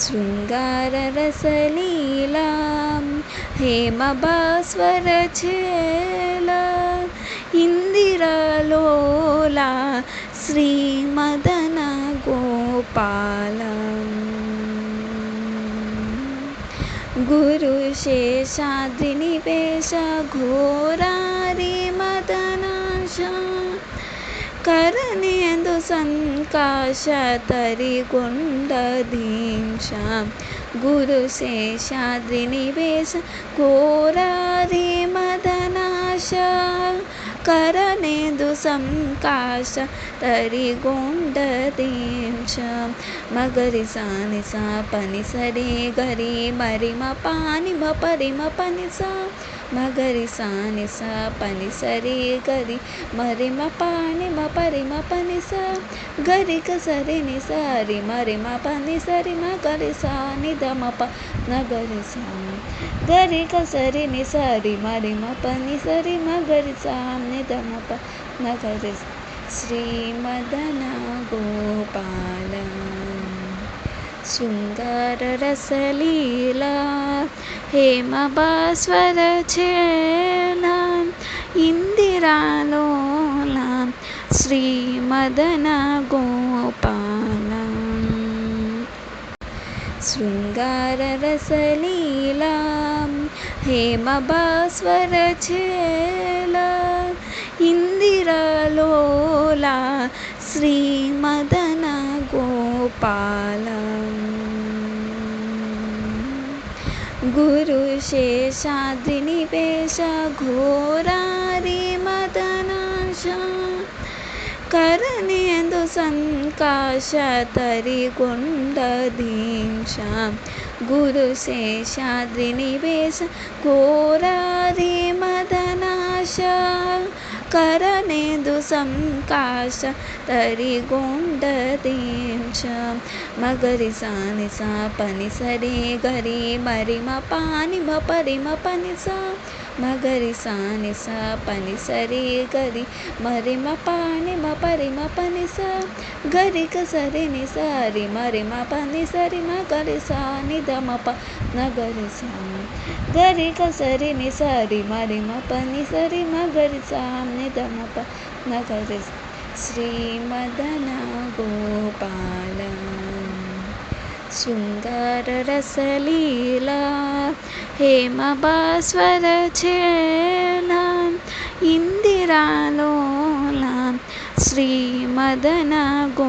शृङ्गाररसलीलां हेमभास्वरचेला इन्दिरालोला श्रीमदनगोपालम्। लोला श्रीमदन गोपालं संकाशतरिगुण्डधीशां। गुरुशेषाद्रिनिवेश घोराधिमदनाश करनेन्दुसङ्काश तरिगुण्डतीं च मगरि सा नि सा पनि सरे गरि मरिम पानि म परिम पनि सा మగరి సాని సా పని సరి గరి మరి మ పాని మ పరి మ పని సా గరి క సరి ని సరి మరి మ పని సరి మ గరి సా ని ద మ ప నగరి సా గరి క సరి ని సరి మరి మ పని సరి మ గరి సా ని ద మ ప నగరి శ్రీమదన గోపాల शृङ्गारसल लीला इन्दिरालोलां स्र शृङ्गाररसलीलां इन्दिरा इन्दिरालोला श्रीमदनगो श्रीमदनगोपालम् गुरुशेषाद्रिनिवेश मदनाश। करनेन्दु सङ्काशतरिगुण्डधींशां गुरुशेषाद्रिनिवेश घोरारि मदनाश करनेन्दु सङ्काश तरिगुण्डधींशां मगरि सा पनि सरि गरि मरि म पानि म परि म पनि सा మగరి సాని సా పని సరి గరి మరి మ పాని మ పరి మ పని సా గరి క సరి ని సరి మరి మ పని సరి మ గరి సా ని ద మ ప నగరి సా గరి క సరి ని సరి మరి మ పని సరి మ గరి సా ని ద మ ప నగరి శ్రీమదన గోపాల सुन्दरस लीला हेमभास्वर श्रीमदनगो